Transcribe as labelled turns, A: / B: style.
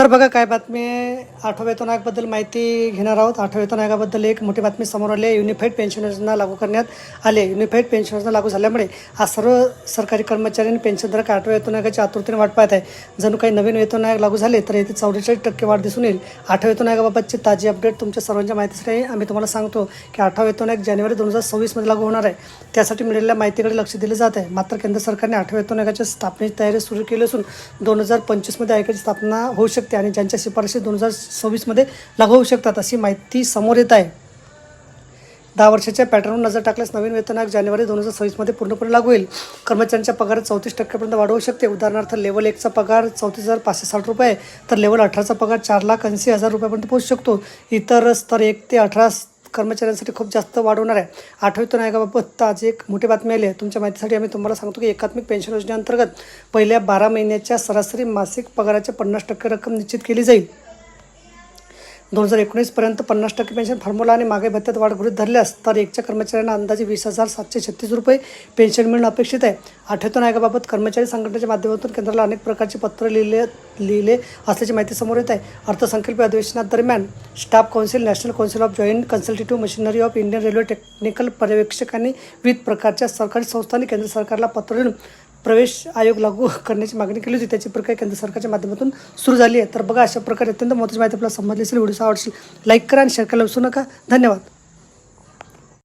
A: तर बघा काय बातमी आहे. आठव्या वेतन आयोगाबद्दल माहिती घेणार आहोत. आठव्या वेतन आयोगाबद्दल एक मोठी बातमी समोर आली आहे. युनिफाईड पेन्शन योजना लागू करण्यात आले. युनिफाईड पेन्शन योजना लागू झाल्यामुळे आज सर्व सरकारी कर्मचारी आणि पेन्शनधारक आठव्या वेतन आयोगाच्या आतुरतेने वाट पाहत आहे जणू काही नवीन वेतन आयोग लागू झाले तर येथे चौवेचाळीस टक्के वाढ दिसून येईल. आठव्या वेतन आयोगाबाबतचे ताजी अपडेट तुमच्या सर्वांच्या माहितीसाठी आम्ही तुम्हाला सांगतो की आठवा वेतन आयोग जानेवारी दोन हजार सव्वीसमध्ये लागू होणार आहे. त्यासाठी मिळालेल्या माहितीकडे लक्ष दिले जात आहे. मात्र केंद्र सरकारने आठव्या वेतन आयोगाच्या स्थापनेची तयारी सुरू केली असून दोन हजार पंचवीसमध्ये आयोगाची स्थापना होऊ शकते. आणि ज्यांच्या शिफारशी दोन हजार सव्वीसमध्ये लागू होऊ शकतात अशी माहिती समोर येत आहे. दहा वर्षाच्या पॅटर्नवर नजर टाकल्यास नवीन वेतन आयोग जानेवारी दोन हजार सव्वीसमध्ये पूर्णपणे लागू होईल. कर्मचाऱ्यांच्या पगारात चौतीस टक्क्यापर्यंत वाढ होऊ शकते. उदाहरणार्थ लेवल एकचा पगार चौतीस हजार पाचशे साठ रुपये आहे. तर लेवल अठराचा पगार चार लाख ऐंशी हजार रुपयापर्यंत पोहोचू शकतो. इतर स्तर एक ते अठरा कर्मचाऱ्यांसाठी खूप जास्त वाढ होणार आहे. आठवी वेतन आयोगाबाबत आज एक मोठी बातमी आली आहे. तुमच्या माहितीसाठी आम्ही तुम्हाला सांगतो की एकात्मिक पेन्शन योजनेअंतर्गत पहिल्या बारा महिन्याच्या सरासरी मासिक पगाराच्या पन्नास टक्के रक्कम निश्चित केली जाईल. दोन हजार एकोणीसपर्यंत पन्नास टक्के पेन्शन फॉर्म्युला आणि मागे भत्त्यात वाढ गृहित धरल्यास तर एकच्या कर्मचाऱ्यांना अंदाजे वीस हजार सातशे छत्तीस रुपये पेन्शन मिळणं अपेक्षित आहे. आठवतून आयोगाबाबत कर्मचारी संघटनेच्या माध्यमातून केंद्राला अनेक प्रकारचे पत्र लिहिले लिहिले असल्याची माहिती समोर येत आहे. अर्थसंकल्पीय अधिवेशनादरम्यान staff council national council of joint consultative machinery of Indian railway technical पर्यवेक्षकांनी विविध प्रकारच्या सरकारी संस्थांनी केंद्र सरकारला पत्र लिहून प्रवेश आयोग लागू करण्याची मागणी केली होती. त्याची प्रक्रिया केंद्र सरकारच्या माध्यमातून सुरू झाली आहे. तर बघा अशा प्रकारे अत्यंत महत्त्वाची माहिती आपल्याला समजली असेल. व्हिडिओ आवडशील लाईक करा आणि शेअर करायला विसरू नका. धन्यवाद.